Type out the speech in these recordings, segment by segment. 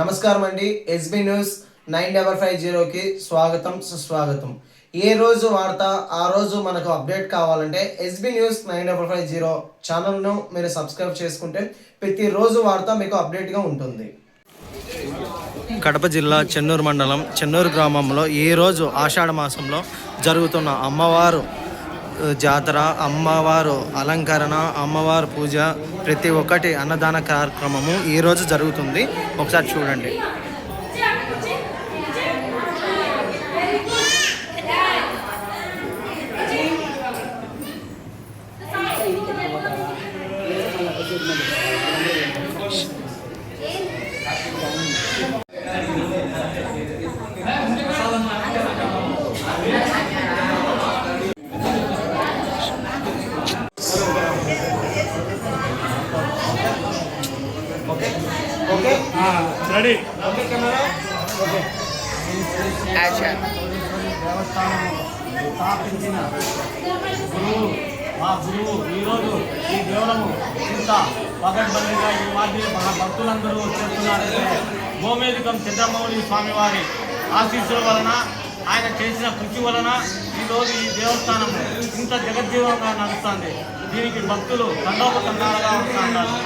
నమస్కారం అండి. SB news nine double five జీరోకి స్వాగతం సుస్వాగతం. ఏ రోజు వార్త ఆ రోజు మనకు అప్డేట్ కావాలంటే SB news nine double five zero ఛానల్ను మీరు సబ్స్క్రైబ్ చేసుకుంటే ప్రతిరోజు వార్త మీకు అప్డేట్గా ఉంటుంది. కడప జిల్లా చెన్నూరు మండలం చెన్నూరు గ్రామంలో ఏ రోజు ఆషాఢ మాసంలో జరుగుతున్న అమ్మవారు జాతర అమ్మవారు అలంకరణ అమ్మవారు పూజ ప్రతి ఒక్కటి అన్నదాన కార్యక్రమము ఈ రోజు జరుగుతుంది. ఒకసారి చూడండి. Okay ready. యాక్షన్ దేవస్థానము స్థాపించిన గురువు మా గురువు ఈరోజు ఈ దేవరము ఇంత పగడ్బందీగా ఈ మాదిరి మా భక్తులందరూ చేస్తున్నారంటే గోమేధికం చంద్రమౌళి స్వామివారి ఆశీస్సుల వలన ఆయన చేసిన కృషి వలన ఈరోజు ఈ దేవస్థానం ఇంత జగజ్జీవంగా నడుస్తుంది. దీనికి భక్తులు తండోపతండాలుగా వస్తున్నారు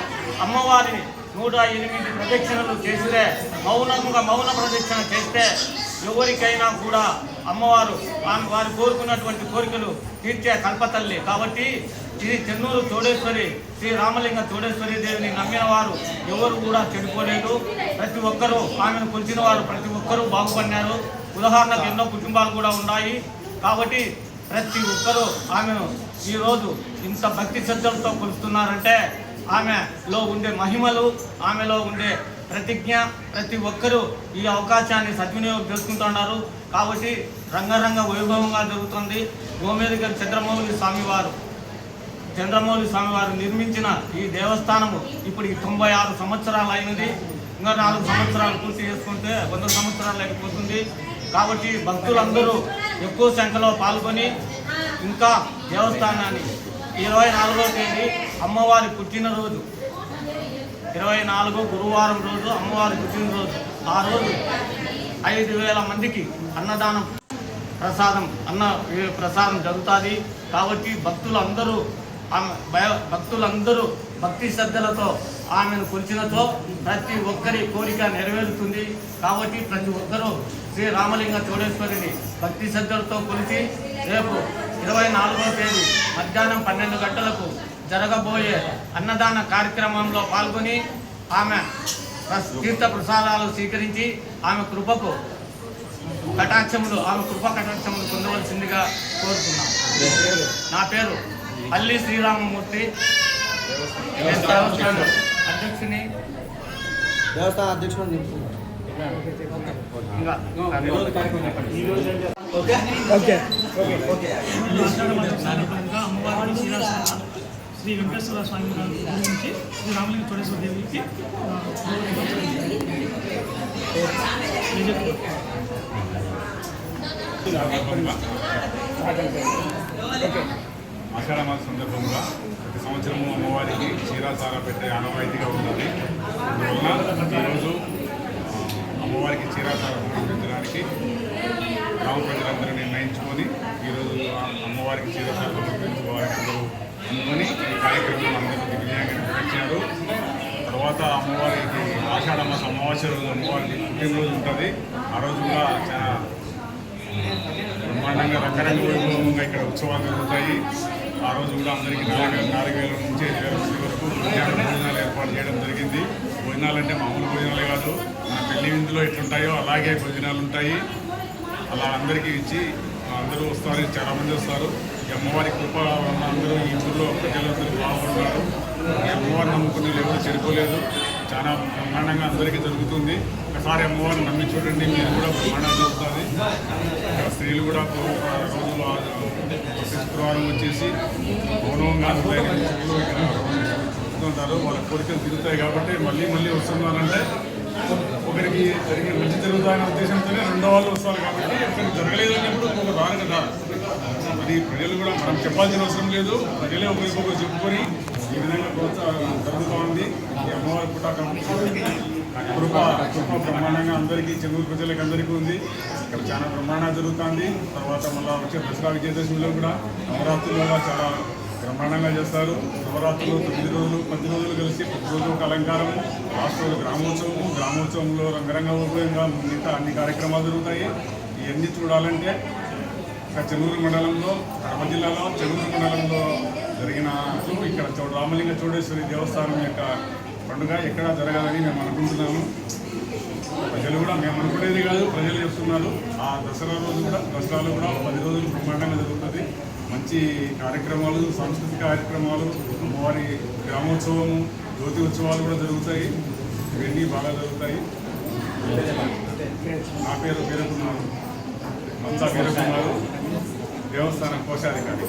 అమ్మవారిని నూట ఎనిమిది ప్రదక్షిణలు చేస్తే మౌనంగా మౌన ప్రదక్షిణ చేస్తే ఎవరికైనా కూడా అమ్మవారు ఆమె వారు కోరుకున్నటువంటి కోరికలు తీర్చే కల్పతల్లి కాబట్టి ఇది చెన్నూరు చోడేశ్వరి శ్రీ రామలింగ చోడేశ్వరి దేవిని నమ్మిన వారు ఎవరు కూడా చెడిపోలేదు ప్రతి ఒక్కరూ ఆమెను కొలిచిన వారు ప్రతి ఒక్కరూ బాగుపడినారు. ఉదాహరణకు ఎన్నో కుటుంబాలు కూడా ఉన్నాయి. కాబట్టి ప్రతి ఒక్కరూ ఆమెను ఈరోజు ఇంత భక్తి శ్రద్ధలతో కొలుస్తున్నారంటే ఆమెలో ఉండే మహిమలు ఆమెలో ఉండే ప్రతిజ్ఞ ప్రతి ఒక్కరూ ఈ అవకాశాన్ని సద్వినియోగం చేసుకుంటున్నారు. కాబట్టి రంగరంగ వైభవంగా జరుగుతుంది. గోమేదిక చంద్రమౌళి స్వామివారు చంద్రమౌళి స్వామివారు నిర్మించిన ఈ దేవస్థానము ఇప్పుడు తొంభై ఆరు సంవత్సరాలు అయినది. ఇంకా నాలుగు సంవత్సరాలు పూర్తి చేసుకుంటే వంద సంవత్సరాలు అయిపోతుంది. కాబట్టి భక్తులందరూ ఎక్కువ సంఖ్యలో పాల్గొని ఇంకా దేవస్థానాన్ని ఇరవై నాలుగో తేదీ అమ్మవారి పుట్టినరోజు. ఇరవై నాలుగు గురువారం రోజు అమ్మవారి పుట్టినరోజు. ఆ రోజు ఐదు వేల మందికి అన్నదానం ప్రసాదం అన్న ప్రసాదం జరుగుతుంది. కాబట్టి భక్తులందరూ ఆమె భయ భక్తులందరూ భక్తి శ్రద్ధలతో ఆమెను కొలిచినతో ప్రతి ఒక్కరి కోరిక నెరవేరుతుంది. కాబట్టి ప్రతి ఒక్కరూ శ్రీ రామలింగ చోడేశ్వరిని భక్తి శ్రద్ధలతో కొలిచి రేపు ఇరవై నాలుగో తేదీ మధ్యాహ్నం పన్నెండు గంటలకు జరగబోయే అన్నదాన కార్యక్రమంలో పాల్గొని ఆమె తీర్థ ప్రసాదాలు స్వీకరించి ఆమె కృపకు కటాక్షములు ఆమె కృప కటాక్షములు పొందవలసిందిగా కోరుతున్నాం. నా పేరు అల్లి శ్రీరామమూర్తి. అధ్యక్షుని. దేవస్థాన అధ్యక్షుడు ఓకే శ్రీ వెంకటేశ్వర స్వామి గురించి శ్రీ రామలింగ చోడేశ్వర దేవికి ఆషాఢ మాస సందర్భంగా ప్రతి సంవత్సరము అమ్మవారికి చీరాసార పెట్టే ఆనవాయితీగా ఉంటుంది అందువల్ల ఈరోజు అమ్మవారికి చీరాసార సమర్పించడానికి గ్రామ ప్రజలందరూ నిర్ణయించుకొని ఈరోజు అమ్మవారికి చీరాసార సమర్పించుకోవాలని అందరూ అనుకొని ఈ కార్యక్రమం అందరూ దిగ్విజయంగా తర్వాత అమ్మవారికి ఆషాఢ మాసం అమావాస్య రోజు అమ్మవారికి పుట్టినరోజు ఉంటుంది. ఆ రోజు కూడా చాలా బ్రహ్మాండంగా రకరకాల వైభవంగా ఇక్కడ ఉత్సవాలు జరుగుతాయి. ఆ రోజు కూడా అందరికీ నాలుగు నాలుగు వేల నుంచి ఐదు వేల మంది వరకు భోజనాలు ఏర్పాటు చేయడం జరిగింది. భోజనాలు అంటే మామూలు భోజనాలే కాదు. మన విందులో ఎట్లుంటాయో అలాగే భోజనాలు ఉంటాయి అలా అందరికీ ఇచ్చి అందరూ వస్తారు చాలామంది వస్తారు. ఈ అమ్మవారి కృప వల్ల అందరూ ఈ ఊళ్ళో ప్రజలందరూ బాగున్నారు ఈ అమ్మవారిని నమ్ముకునే ఎవరు చెడిపోలేదు చాలా బ్రహ్మాండంగా అందరికీ జరుగుతుంది. ఒకసారి అమ్మవారిని నమ్మి చూడండి మీరు కూడా బ్రహ్మాండం జరుగుతుంది. స్త్రీలు కూడా రోజు శుక్రవారం వచ్చేసి గౌరవంగా ఉంటారు. వాళ్ళ కోరికలు తిరుగుతాయి కాబట్టి మళ్ళీ మళ్ళీ వస్తున్నారంటే ఒకరికి జరిగే మంచి జరుగుతాయనే ఉద్దేశంతోనే రెండో వాళ్ళు వస్తారు కాబట్టి ఒకరికి జరగలేదు అన్నప్పుడు ఒక రాను కదా. అది ప్రజలు కూడా మనం చెప్పాల్సిన అవసరం లేదు. ప్రజలే ఒకరికొకరు చెప్పుకొని ఈ విధంగా ప్రోత్సాహం జరుగుతూ ఉంది. ఈ అమ్మవారి పుట్టాక కృప కృప బ్రహ్మాండంగా అందరికీ చెన్నూరు ప్రజలకు అందరికీ ఉంది. ఇక్కడ చాలా బ్రహ్మాండంగా జరుగుతుంది. తర్వాత మళ్ళీ వచ్చే దసరా విజయదశమిలో కూడా నవరాత్రులు చాలా బ్రహ్మాండంగా చేస్తారు. నవరాత్రులు తొమ్మిది రోజులు పది రోజులు కలిసి ప్రతి రోజు ఒక అలంకారము. లాస్ట్ రోజు గ్రామోత్సవము గ్రామోత్సవంలో రంగరంగ ఉపయోగంగా మిగతా అన్ని కార్యక్రమాలు జరుగుతాయి. ఇవన్నీ చూడాలంటే చెన్నూరు మండలంలో కడప జిల్లాలో చెన్నూరు మండలంలో జరిగిన ఇక్కడ చోడు రామలింగ చౌడేశ్వరి దేవస్థానం యొక్క పండుగ ఎక్కడ జరగాలని మేము అనుకుంటున్నాము. ప్రజలు కూడా మేము అనుకునేది కాదు ప్రజలు చెప్తున్నారు. ఆ దసరా రోజు కూడా దసరాలో కూడా పది రోజులు బ్రహ్మాండంగా జరుగుతుంది. మంచి కార్యక్రమాలు సాంస్కృతిక కార్యక్రమాలు అమ్మవారి గ్రామోత్సవము జ్యోతి ఉత్సవాలు కూడా జరుగుతాయి. ఇవన్నీ బాగా జరుగుతాయి. నా పేరు వీరకుమారు. మంతా పేరుకున్నారు దేవస్థానం కోశాధికారి.